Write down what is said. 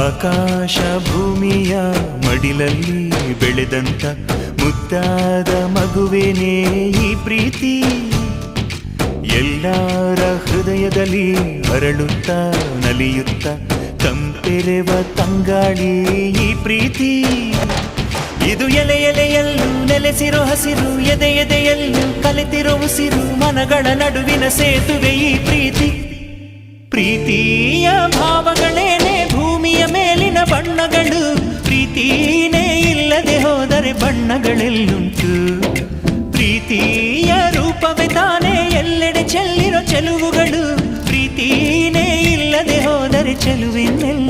ಆಕಾಶ ಭೂಮಿಯ ಮಡಿಲಲ್ಲಿ ಬೆಳೆದಂತ ಮುದ್ದಾದ ಮಗುವೇನೇ ಈ ಪ್ರೀತಿ? ಎಲ್ಲರ ಹೃದಯದಲ್ಲಿ ಅರಳುತ್ತ ನಲಿಯುತ್ತ ತಂಪೆರೆವ ತಂಗಾಳಿ ಈ ಪ್ರೀತಿ? ಇದು ಎಲೆ ಎಲೆಯಲ್ಲೂ ನೆಲೆಸಿರೋ ಹಸಿರು, ಎದೆ ಎದೆಯಲ್ಲೂ ಕಲಿತಿರೋ ಉಸಿರು, ಮನಗಳ ನಡುವಿನ ಸೇತುವೆ ಈ ಪ್ರೀತಿ. ಪ್ರೀತಿಯ ಭಾವಗಳೇನೆ ಭೂಮಿಯ ಮೇಲಿನ ಬಣ್ಣಗಳು. ಪ್ರೀತಿನೇ ಇಲ್ಲದೆ ಹೋದರೆ ಬಣ್ಣಗಳೆಲ್ಲುಂಟು. ಪ್ರೀತಿಯ ರೂಪವೇ ತಾನೇ ಎಲ್ಲೆಡೆ ಚೆಲ್ಲಿರೋ ಚೆಲುವುಗಳು. ಪ್ರೀತಿನೇ ಇಲ್ಲದೆ ಹೋದರೆ ಚೆಲುವಿನೆಲ್ಲುಂಟು